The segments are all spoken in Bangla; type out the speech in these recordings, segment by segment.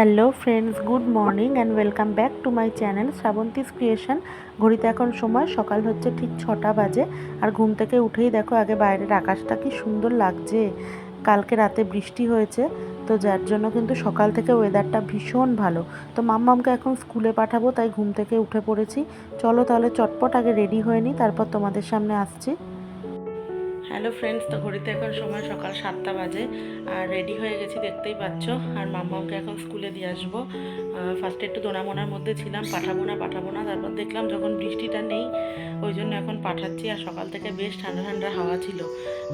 Hello friends good morning and welcome back to my channel Shrabanti's creation ঘড়িতে এখন সময়, সকাল হচ্ছে ঠিক ছটা বাজে। আর ঘুম থেকে উঠেই দেখো আগে বাইরের আকাশটা কি সুন্দর লাগছে। কালকে রাতে বৃষ্টি হয়েছে, তো যার জন্য কিন্তু সকাল থেকে ওয়েদারটা ভীষণ ভালো। তো মাম্মামকে এখন স্কুলে পাঠাবো, তাই ঘুম থেকে উঠে পড়েছি। চলো তাহলে চটপট আগে রেডি হয়ে নিই, তারপর তোমাদের সামনে আসছি। হ্যালো ফ্রেন্ডস তো ঘড়িতে এখন সময় সকাল সাতটা বাজে। আর রেডি হয়ে গেছি, দেখতেই পাচ্ছ। আর মাম্মামকে এখন স্কুলে দিয়ে আসব। ফার্স্টে একটু দোনামোনার মধ্যে ছিলাম, পাঠাবো না পাঠাবো না। তারপর দেখলাম যখন বৃষ্টিটা নেই, ওই জন্য এখন পাঠাচ্ছি। আর সকাল থেকে বেশ ঠান্ডা ঠান্ডা হাওয়া ছিল।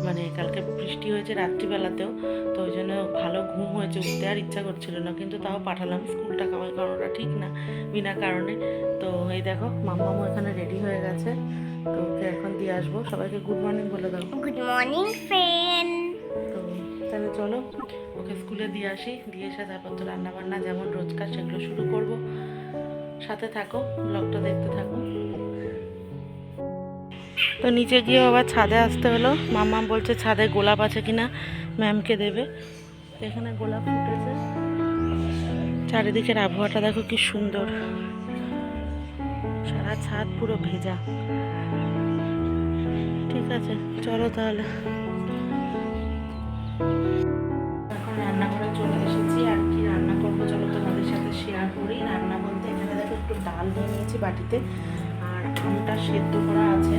মানে কালকে বৃষ্টি হয়েছে রাত্রিবেলাতেও, তো ওই জন্য ভালো ঘুম হয়েছে উঠতে আর ইচ্ছা করছিল না কিন্তু তাও পাঠালাম স্কুলটা কামাই করানোটা ঠিক না বিনা কারণে। তো এই দেখো মাম্মামও এখানে রেডি হয়ে গেছে তো ওকে এখন দিয়ে আসব। সবাইকে গুড মর্নিং বলে দাও। গুড মর্নিং ফ্রেন্ড তো তাহলে চলো ওকে স্কুলে দিয়ে আসি দিয়ে এসে তারপর তো রান্নাবান্না যেমন রোজকার সেগুলো শুরু করব। সাথে থাকো ব্লগটা দেখতে থাকো। তো নিচে গিয়ে আবার ছাদে আসতে হলো। মামা বলছে ছাদে গোলাপ আছে কিনা ম্যামকে দেবে। এখানে গোলাপ ফুটেছে। চারিদিকের আবহাওয়াটা দেখো কি সুন্দর। সারা ছাদ পুরো ভেজা। ঠিক আছে, চলো তাহলে। এখন রান্নাঘরে চলে এসেছি। আর কি রান্না করব চলো তোমাদের সাথে শেয়ার করি। রান্না বলতে এখানে দেখো একটু ডাল নিয়ে নিয়েছি বাটিতে। আর আমটা সেদ্ধ করা আছে।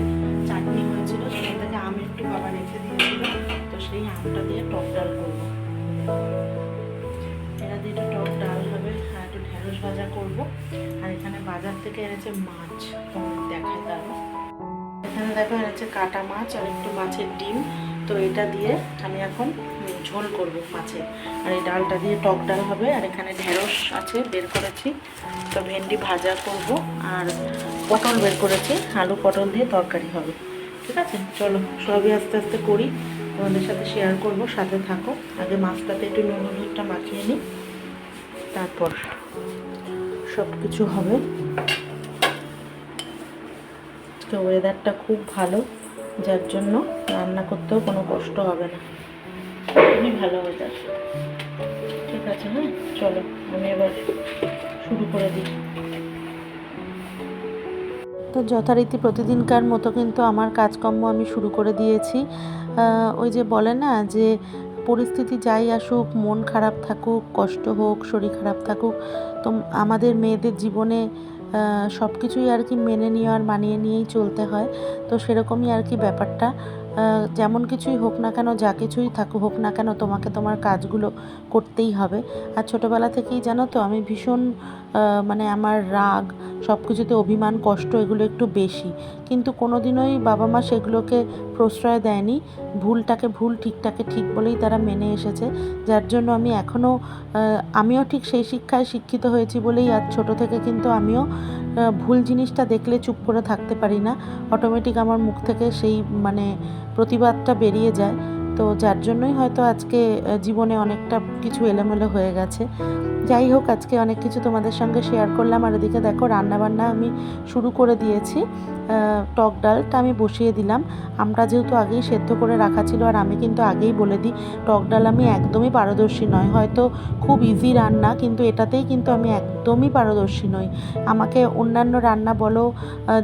চাটনি হয়েছিল, সেখান থেকে আম একটু বাবা রেখে দিয়েছিল। তো সেই আমটা দিয়ে টক ডাল করব। এটা দিয়ে একটু টক ডাল হবে আর একটু ঢেঁড়স ভাজা করব। আর এখানে বাজার থেকে এনেছে মাছ। তোমাদের দেখায় তারপর এখানে দেখো এনেছে কাটা মাছ আর একটু মাছের ডিম। তো এটা দিয়ে আমি এখন ঝোল করব মাছের। আর এই ডালটা দিয়ে টক ডাল হবে। আর এখানে ঢেঁড়স আছে, বের করেছি। তো ভেন্ডি ভাজা করব। আর পটল বের করেছি। আলু পটল দিয়ে তরকারি হবে। ঠিক আছে? চলো, সবই আস্তে আস্তে করি। তোমাদের সাথে শেয়ার করব, সাথে থাকো। আগে মাছটাতে একটু নুন, হলুদটা মাখিয়ে নিই। তারপর সব কিছু হবে। তো ওয়েদারটা খুব ভালো, যার জন্য রান্না করতেও কোনো কষ্ট হবে না। খুবই ভালো ওয়েদার ঠিক আছে হ্যাঁ? চলো, আমি এবার শুরু করে দিই। তো যথারীতি প্রতিদিনকার মতো কিন্তু আমার কাজকর্ম আমি শুরু করে দিয়েছি। ওই যে বলে না যে পরিস্থিতি যাই আসুক, মন খারাপ থাকুক, কষ্ট হোক, শরীর খারাপ থাকুক, তো আমাদের মেয়েদের জীবনে সব কিছুই আর কি মেনে নিয়ে আর মানিয়ে নিয়েই চলতে হয়। তো সেরকমই আর কি ব্যাপারটা। যেমন কিছুই হোক না কেন, যা কিছুই থাকুক, হোক না কেন, তোমাকে তোমার কাজগুলো করতেই হবে। আর ছোটোবেলা থেকেই জানো তো, আমি ভীষণ মানে আমার রাগ সব কিছুতে অভিমান, কষ্ট, এগুলো একটু বেশি। কিন্তু কোনো দিনই বাবা মা সেগুলোকে প্রশ্রয় দেয়নি। ভুলটাকে ভুল, ঠিকটাকে ঠিক বলেই তারা মেনে এসেছে। যার জন্য আমি এখনও আমিও ঠিক সেই শিক্ষায় শিক্ষিত হয়েছি বলেই আজ ছোট থেকে কিন্তু আমিও ভুল জিনিসটা দেখলে চুপ করে থাকতে পারি না। অটোমেটিক আমার মুখ থেকে সেই মানে প্রতিবাদটা বেরিয়ে যায়। তো যার জন্যই হয়তো আজকে জীবনে অনেকটা কিছু এলোমেলো হয়ে গেছে। যাই হোক, আজকে অনেক কিছু তোমাদের সঙ্গে শেয়ার করলাম। আর এদিকে দেখো, রান্নাবান্না আমি শুরু করে দিয়েছি। টক ডালটা আমি বসিয়ে দিলাম। আমরা যেহেতু আগেই সেদ্ধ করে রাখা ছিল, আর আমি কিন্তু আগেই বলে দিই, টক ডাল আমি একদমই পারদর্শী নয়। হয়তো খুব ইজি রান্না, কিন্তু এটাতেই কিন্তু আমি একদমই পারদর্শী নই। আমাকে অন্যান্য রান্না বলো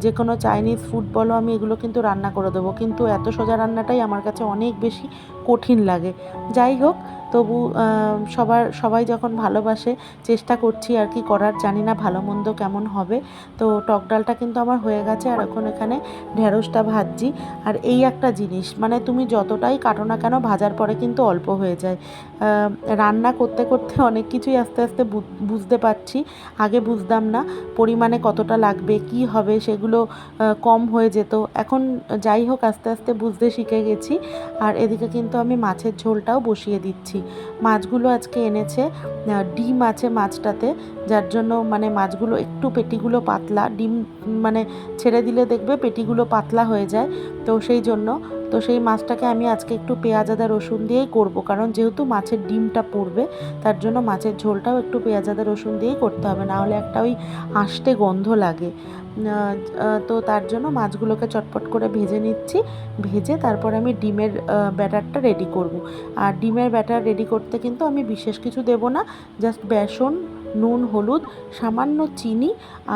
যে কোনো চাইনিজ ফুড বলো, আমি এগুলো কিন্তু রান্না করে দেবো। কিন্তু এত সোজা রান্নাটাই আমার কাছে অনেক বেশি কঠিন লাগে। যাই হোক, তবু সবার, সবাই যখন ভালোবাসে, চেষ্টা করছি আর কি করার, জানি না ভালো মন্দ কেমন হবে। তো টক ডালটা কিন্তু আমার হয়ে গেছে আর এখন এখানে ঢেঁড়সটা ভাজছি। আর এই একটা জিনিস মানে তুমি যতটাই কাটো না কেন, ভাজার পরে কিন্তু অল্প হয়ে যায়। রান্না করতে করতে অনেক কিছুই আস্তে আস্তে বুঝতে পারছি। আগে বুঝতাম না পরিমাণে কতটা লাগবে, কি হবে, সেগুলো কম হয়ে যেত। এখন যাই হোক, আস্তে আস্তে বুঝতে শিখে গেছি। আর এদিকে কিন্তু আমি মাছের ঝোলটাও বসিয়ে দিচ্ছি। মাছগুলো আজকে এনেছে ডিম আছে মাছটাতে, যার জন্য মানে মাছগুলো একটু পেটিগুলো পাতলা, ডিম মানে ছেড়ে দিলে দেখবে পেটিগুলো পাতলা হয়ে যায়। তো সেই জন্য, তো সেই মাছটাকে আমি আজকে একটু পেঁয়াজ, আদা, রসুন দিয়েই করব। কারণ যেহেতু মাছের ডিমটা পড়বে, তার জন্য মাছের ঝোলটাও একটু পেঁয়াজ, আদা, রসুন দিয়েই করতে হবে। না হলে একটা ওই আষ্টে গন্ধ লাগে। তো তার জন্য মাছগুলোকে চটপট করে ভেজে নিচ্ছি। ভেজে তারপর আমি ডিমের ব্যাটারটা রেডি করব। আর ডিমের ব্যাটার রেডি করতে কিন্তু আমি বিশেষ কিছু দেব না। জাস্ট বেসন, নুন, হলুদ, সামান্য চিনি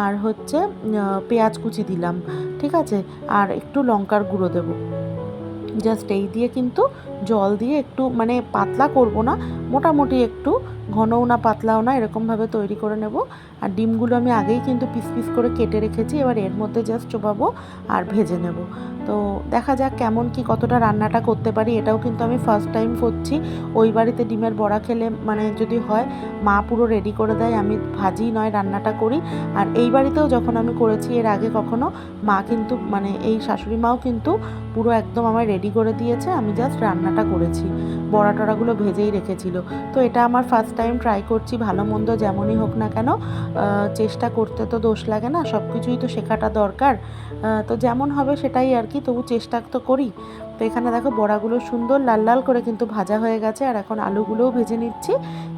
আর হচ্ছে পেঁয়াজ কুচি দিলাম, ঠিক আছে? আর একটু লঙ্কার গুঁড়ো দেবো। জাস্ট এই দিয়ে কিন্তু জল দিয়ে একটু মানে পাতলা করব না, মোটামুটি একটু ঘনও না, পাতলাও না এরকমভাবে তৈরি করে নেব। আর ডিমগুলো আমি আগেই কিন্তু পিস পিস করে কেটে রেখেছি, এবার এর মধ্যে জাস্ট চোবাবো আর ভেজে নেব। তো দেখা যাক কেমন কি কতটা রান্নাটা করতে পারি, এটাও কিন্তু আমি ফার্স্ট টাইম করছি। ওই বাড়িতে ডিমের বড়া খেলে মানে যদি হয়, মা পুরো রেডি করে দেয়, আমি ভাজি নয়, রান্নাটা করি। আর এই বাড়িতেও যখন আমি করেছি, এর আগে কখনো, মা কিন্তু মানে এই শাশুড়ি মাও কিন্তু পুরো একদম আমায় রেডি করে দিয়েছে, আমি জাস্ট রান্নাটা করেছি। বড়া টড়াগুলো ভেজেই রেখেছিল। তো এটা আমার ফার্স্ট টাইম ট্রাই করছি, ভালো মন্দ যেমনই হোক না কেন চেষ্টা করতে তো দোষ লাগে না সব কিছুই তো শেখাটা দরকার। তো যেমন হবে সেটাই আর কি, তবু চেষ্টা তো করি। তো এখানে দেখো বড়াগুলো সুন্দর লাল লাল করে কিন্তু ভাজা হয়ে গেছে, আর এখন আলুগুলোও ভেজে নিচ্ছি।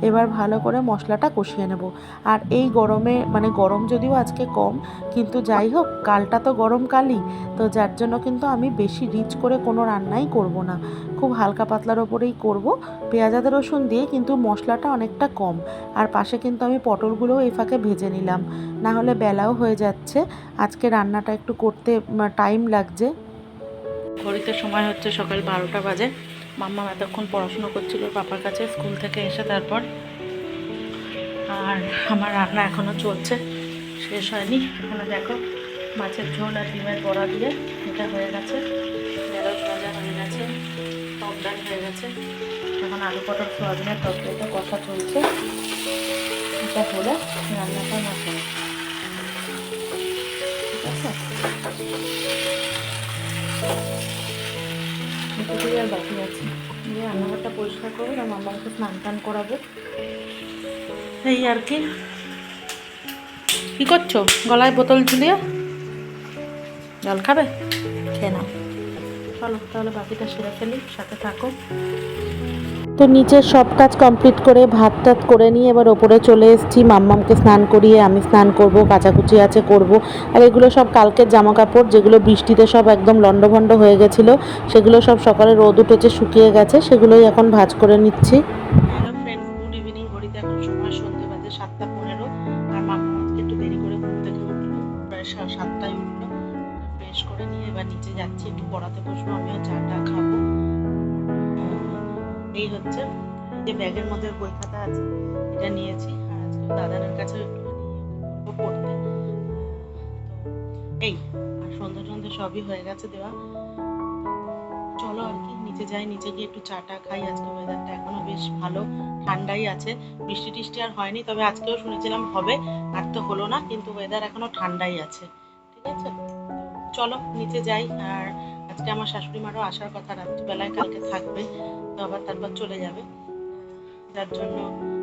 এবার ভালো করে মশলাটা কষিয়ে নেব। আর এই গরমে মানে গরম যদিও আজকে কম, কিন্তু যাই হোক, কালটা তো গরমকালই তো যার জন্য কিন্তু আমি বেশি রিচ করে কোনো রান্নাই করব না। খুব হালকা পাতলার ওপরেই করব। পেঁয়াজ রসুন দিয়ে কিন্তু মশলাটা অনেকটা কম, আর পাশে কিন্তু আমি পটলগুলোও এই ফাঁকে ভেজে নিলাম। না হলে বেলাও হয়ে যাচ্ছে। আজকে রান্নাটা একটু করতে টাইম লাগছে। ঘড়িতে সময় হচ্ছে সকাল বারোটা বাজে। মাম্মা এতক্ষণ পড়াশুনো করছিল পাপার কাছে, স্কুল থেকে এসে তারপর আর আমার রান্না এখনও চলছে, শেষ হয়নি। এখানে দেখো, মাছের ঝোল আর ডিমের বড়া দিয়ে এটা হয়ে গেছে। ঢেঁড়স ভাজা হয়ে গেছে, টক হয়ে গেছে। এখন আলু পটল, সোয়াবিনের তরকারিটা কষা চলছে। এটা হলে রান্নাটা না। ঠিক আছে? এটুকুই আর বাকি আছে। দিয়ে রান্নাঘরটা পরিষ্কার করব আর মামাকে স্নান টান করাবো। এই আর কি। কী করছ? গলায় বোতল ঝুলিয়ে? জল খাবে? খেয়ে নাও। চলো, তাহলে বাকিটা সেরে ফেলি, সাথে থাকো। তো নিচের সব কাজ কমপ্লিট করে ভাত টাত করে নিয়ে এবার ওপরে চলে এসেছি। মাম্মামকে স্নান করিয়ে আমি স্নান করব, কাচাকুচি আছে করব। আর এগুলো সব কালকের জামা কাপড় যেগুলো বৃষ্টিতে সব একদম লণ্ডভণ্ড হয়ে গেছিল, সেগুলো সব সকালে রোদ উঠেছে, শুকিয়ে গেছে, সেগুলোই এখন ভাজ করে নিচ্ছি। সাতটায় উঠল। ফ্রেশ করে নিয়ে এবার নিচে যাচ্ছি, একটু পড়াতে বসবো, আমিও চাটা খাব। এই হচ্ছে যে ব্যাগের মধ্যে বই খাতা আছে, এটা নিয়েছি, আর আজকে দাদানের কাছে পড়তে। এই, আর সন্ধ্যে সন্ধ্যে সবই হয়ে গেছে দেওয়া। চলো আর কি, নিচে যাই, নিচে গিয়ে একটু চাটা খাই, আজকে ওয়েদারটা এখনও বেশ ভালো, ঠান্ডাই আছে। বৃষ্টি টিষ্টি আর হয়নি, তবে আজকেও শুনেছিলাম হবে, আর তো হলো না, কিন্তু ওয়েদার এখনও ঠান্ডাই আছে, ঠিক আছে? চলো, নিচে যাই, আর আজকে আমার শাশুড়ি মারও আসার কথা, রাত্রিবেলায় কালকে থাকবে। আবার তারপর চলে যাবে। যার জন্য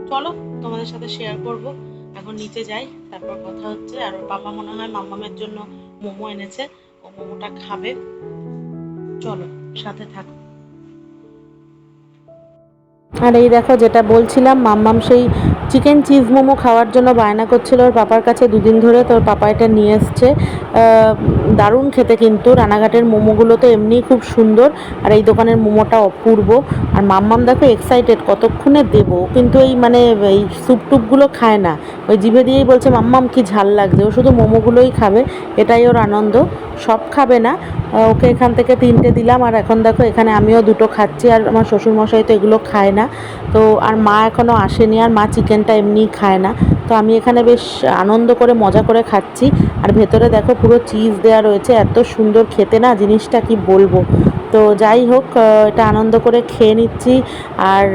চলো তোমাদের সাথে শেয়ার করব। এখন নিচে যাই, তারপর কথা হচ্ছে। আর ওর পাপা মনে হয় মাম্মামের জন্য মোমো এনেছে। ও মোমোটা খাবে। চলো, সাথে থাকো। আর এই দেখো, যেটা বলছিলাম, মাম্মাম সেই চিকেন চিজ মোমো খাওয়ার জন্য বায়না করছিল ওর পাপার কাছে দুদিন ধরে তোর পাপা এটা নিয়ে এসছে। দারুণ খেতে কিন্তু, রানাঘাটের মোমোগুলো তো এমনিই খুব সুন্দর, আর এই দোকানের মোমোটা অপূর্ব। আর মাম্মাম দেখো এক্সাইটেড কতক্ষণে দেবো? কিন্তু এই মানে এই স্যুপ টুপগুলো খায় না। ওই জিভে দিয়েই বলছে, মাম্মাম, কি ঝাল লাগছে। ও শুধু মোমোগুলোই খাবে, এটাই ওর আনন্দ। সব খাবে না। ওকে এখান থেকে তিনটে দিলাম, আর এখন দেখো এখানে আমিও দুটো খাচ্ছি, আর আমার শ্বশুরমশাই তো এগুলো খায় না। তো, আর মা এখনও আসেনি, আর মা চিকেনটা এমনি খায় না। তো আমি এখানে বেশ আনন্দ করে, মজা করে খাচ্ছি। আর ভেতরে দেখো পুরো চিজ দেওয়া রয়েছে, এত সুন্দর খেতে না জিনিসটা কি বলব? তো যাই হোক এটা আনন্দ করে খেয়ে নিচ্ছি। আর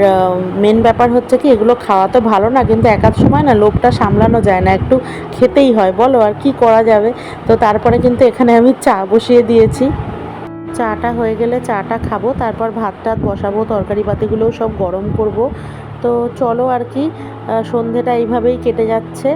মেন ব্যাপার হচ্ছে কি, এগুলো খাওয়া তো ভালো না, কিন্তু একাধ সময় না লোকটা সামলানো যায় না, একটু খেতেই হয়। বলো, আর কি করা যাবে? তো তারপরে কিন্তু এখানে আমি চা বসিয়ে দিয়েছি। চাটা হয়ে গেলে চাটা খাব, তারপর ভাত টাত বসাবো তরকারি পাতিগুলোও সব গরম করব। তো চলো আর কি সন্ধেটা এইভাবেই কেটে যাচ্ছে।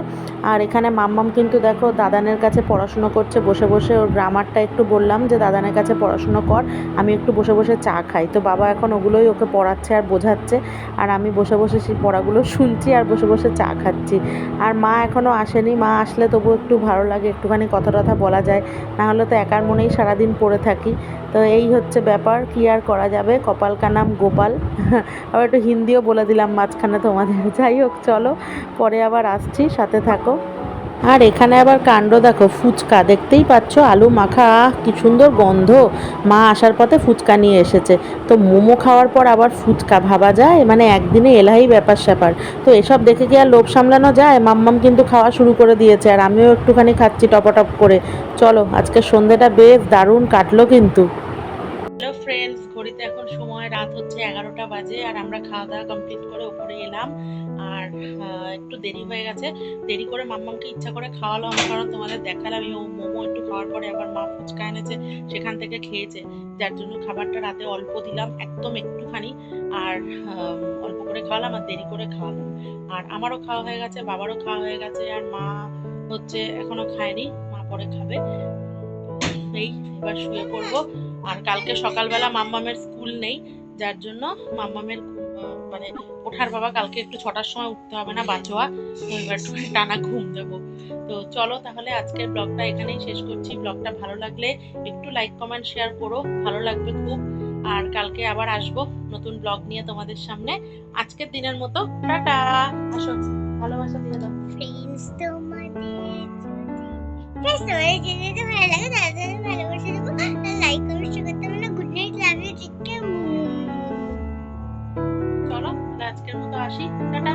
আর এখানে মাম্মাম কিন্তু দেখো দাদানের কাছে পড়াশুনো করছে, বসে বসে ওর গ্রামারটা একটু বললাম যে, দাদানের কাছে পড়াশুনো কর, আমি একটু বসে বসে চা খাই। তো বাবা এখন ওগুলোই ওকে পড়াচ্ছে আর বোঝাচ্ছে। আর আমি বসে বসে সেই পড়াগুলো শুনছি আর বসে বসে চা খাচ্ছি। আর মা এখনও আসেনি, মা আসলে তবু একটু ভালো লাগে, একটুখানি কথা টথা বলা যায়। না হলে তো একার মনেই সারাদিন পড়ে থাকি। তো এই হচ্ছে ব্যাপার, কি আর করা যাবে? কপাল কা নাম গোপাল। আবার একটু হিন্দিও বলে দিলাম মাঝখানে তোমাদের। যাই হোক চলো, পরে আবার আসছি, সাথে থাকো। আর এখানে আবার কাণ্ড, দেখো, ফুচকা। দেখতেই পাচ্ছ, আলু মাখা কি সুন্দর গন্ধ। মা আসার পথে ফুচকা নিয়ে এসেছে। তো মোমো খাওয়ার পর আবার ফুচকা, ভাবা যায়? মানে একদিনে এলাহি ব্যাপার স্যাপার তো এসব দেখে কি আর লোভ সামলানো যায়? মাম্মাম কিন্তু খাওয়া শুরু করে দিয়েছে, আর আমিও একটুখানি খাচ্ছি টপটপ করে। চলো, আজকে সন্ধেটা বেশ দারুণ কাটলো কিন্তু। হ্যালো ফ্রেন্ডস ঘড়িতে এখন সময়, রাত হচ্ছে এগারোটা বাজে আর আমরা খাওয়া দাওয়া কমপ্লিট করে উপরে এলাম। আর একটু দেরি হয়ে গেছে। দেরি করে মাম্মামকে ইচ্ছা করে খাওয়ালাম কারণ তোমাদের দেখালাম ও মোমো একটু খাওয়ার পরে আবার মা ফুচকা এনেছে, সেখান থেকে খেয়েছে। যার জন্য খাবারটা রাতে অল্প দিলাম, একদম একটুখানি। আর অল্প করে খাওয়ালাম আর দেরি করে খাওয়ালাম। আর আমারও খাওয়া হয়ে গেছে, বাবারও খাওয়া হয়ে গেছে, আর মা হচ্ছে এখনও খায়নি, মা পরে খাবে। এই, এবার শুয়ে পড়ব। আর কালকে সকালবেলা মাম্মামের স্কুল নেই যার জন্য মাম্মামের মানে ওঠার বাবা কালকে একটু ছটার সময় উঠতে হবে না বাঁচোয়া তো এবার একটু টানা ঘুম দেবো। তো চলো তাহলে আজকের ব্লগটা এখানেই শেষ করছি। ব্লগটা ভালো লাগলে একটু লাইক কমেন্ট শেয়ার করো ভালো লাগবে খুব। আর কালকে আবার আসব নতুন ব্লগ নিয়ে তোমাদের সামনে। আজকের দিনের মতো টাটা! আসো ভালোবাসা দিয়ে দাও। স্টোরি যদি ভালো লাগে তাহলে ভালোবাসে দেবো লাইক করুন শুরু করতে পারো গুড নাইট লাভ ইউ টিকে চলো আজকের মতো আসি টাটা